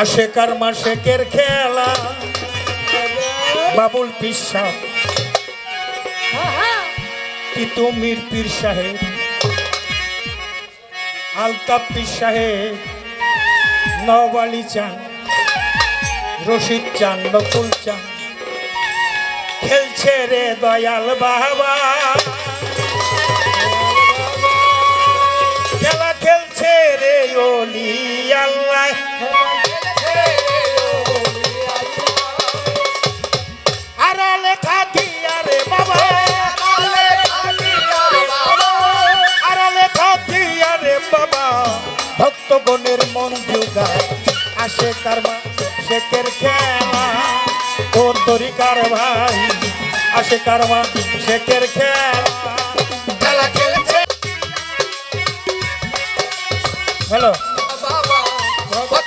আশেকার মাসেকের খেলা। বাবুল পিসা সাহেব তিতুমির পীর সাহেব? আলতাফ পীর সাহেব, নওয়ালি চান, রশিদ চান, নকুল চান। খেলছে রে দয়াল বাবা। খেলা খেলছে রে ওলি আল্লাহ। শেখার মা শেখের খেলা? তোর তরিকার ভাই? আসে কারমা শেখের খেলা? খেলা হ্যালো? বাবা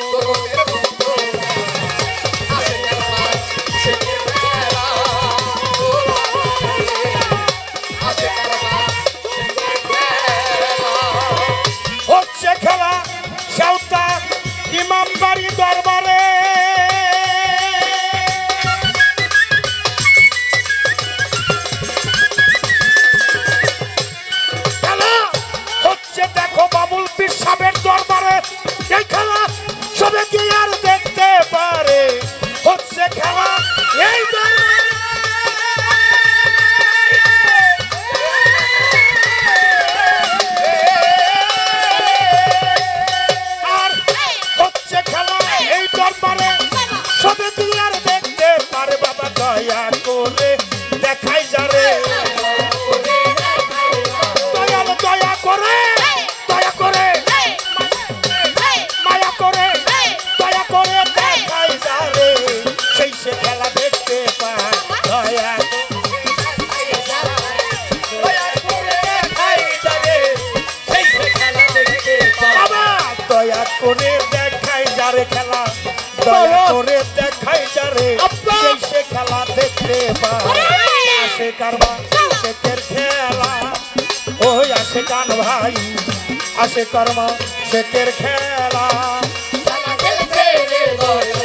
কারবার শেখের খেলা। ওই আসে কান ভাই আসে কর্ম শেখের খেলা। খেলছে রে বয়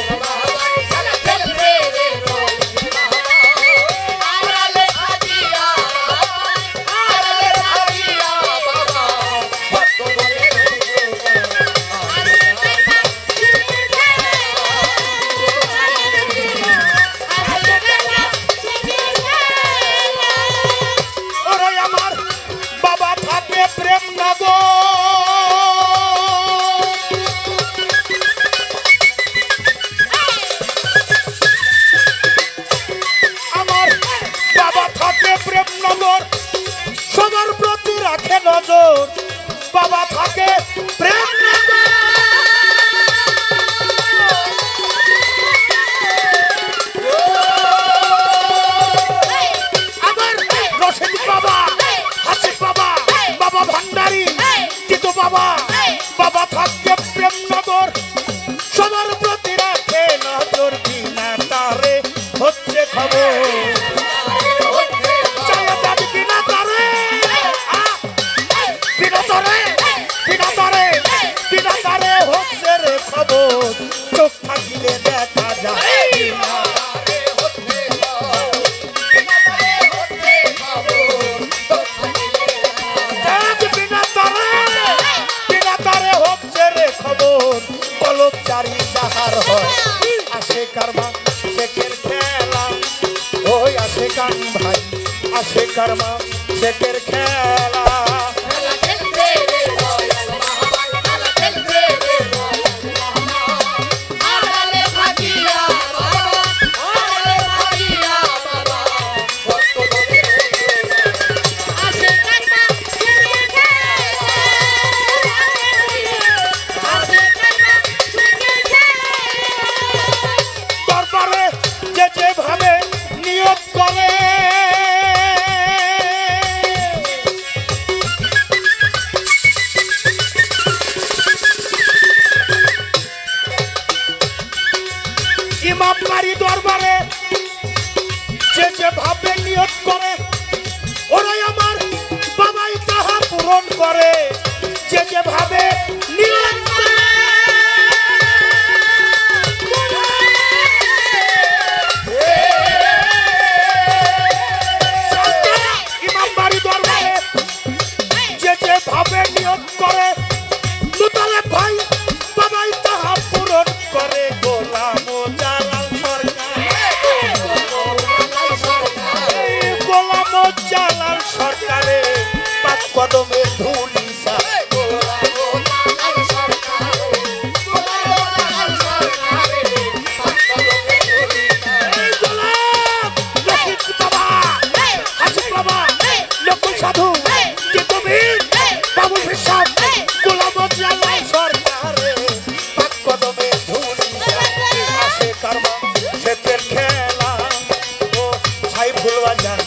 তোর বাবা থাকে প্রেম শেখার মা শেখের খেলা। ইমামবাড়ি দরবারে, যে যে ভাবে নিয়োগ করে, ওরাই আমার বাবাই তাহা পূরণ করে। যে যেভাবে নিয়োগ করে তার মা ক্ষেতের খেলা। ও সাইফুল বাজার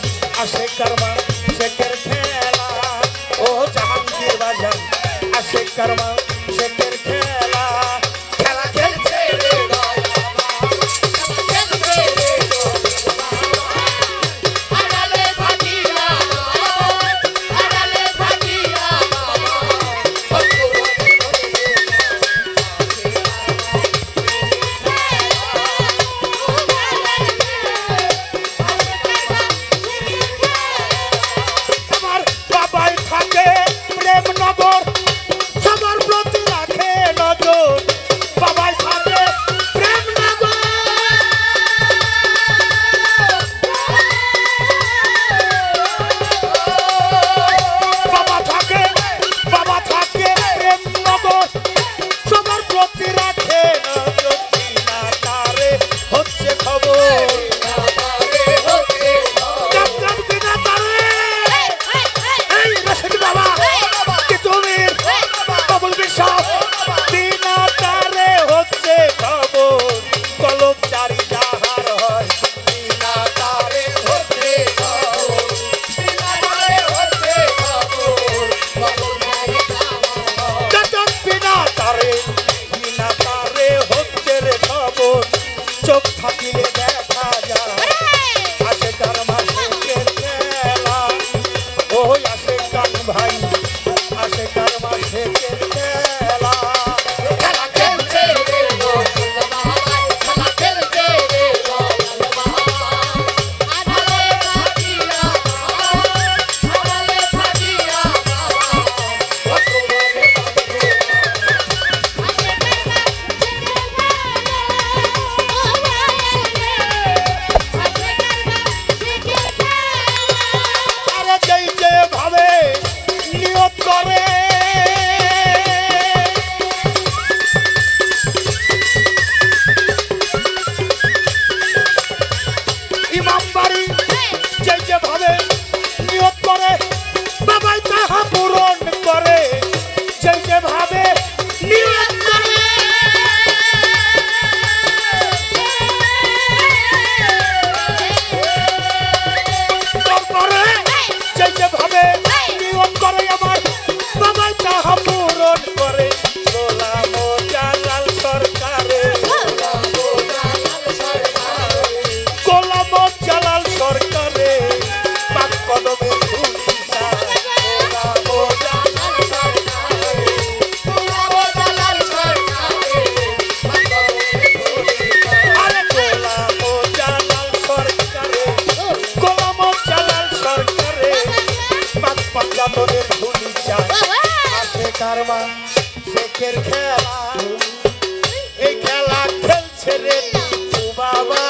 আসে তার মা ক্ষেতের খেলা। ও জাহাঙ্গীর বাজার, আসে তার মা ক্ষেতের সোনার মা শেখের খেলা এই খেলা খেলছে রে বাবা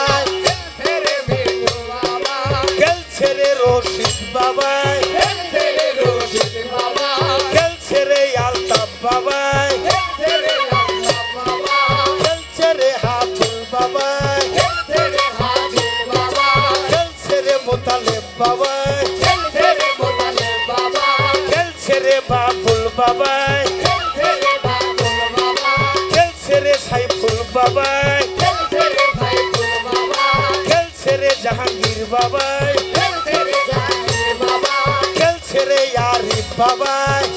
খেলছে রে মিঠু বাবা খেলছে রে রশিদ বাবা খেলছে রে রশিদ বাবা খেলছে রে আলতাফ বাবা খেলছে রে আলতাফ বাবা খেলছে রে বাবা খেলছে রে বাবা বাবাই। খেলছে রে সাইফুল বাবাই। খেলছে রে জাহাঙ্গীর বাবাই। খেলছে রে আরিফ বাবাই।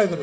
aykırı.